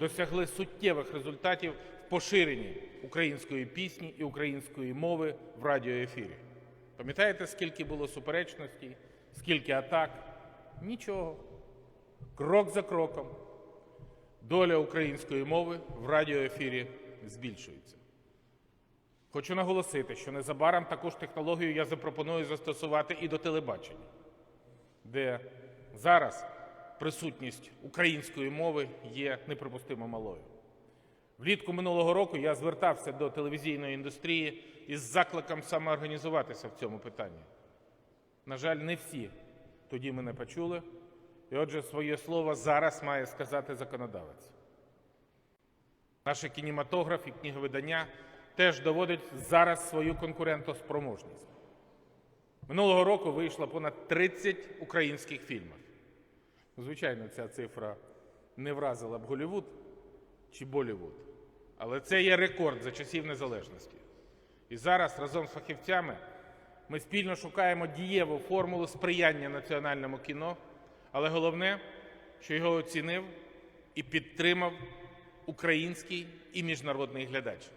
досягли суттєвих результатів в поширенні української пісні і української мови в радіоефірі. Пам'ятаєте, скільки було суперечностей, скільки атак? Нічого. Крок за кроком доля української мови в радіоефірі збільшується. Хочу наголосити, що незабаром таку ж технологію я запропоную застосувати і до телебачення, де зараз присутність української мови є неприпустимо малою. Влітку минулого року я звертався до телевізійної індустрії із закликом самоорганізуватися в цьому питанні. На жаль, не всі тоді мене почули, і отже, своє слово зараз має сказати законодавець. Наші кінематограф і книговидання теж доводять зараз свою конкурентоспроможність. Минулого року вийшло понад 30 українських фільмів. Звичайно, ця цифра не вразила б Голівуд чи Болівуд, але це є рекорд за часів незалежності. І зараз разом з фахівцями ми спільно шукаємо дієву формулу сприяння національному кіно, але головне, що його оцінив і підтримав український і міжнародний глядач.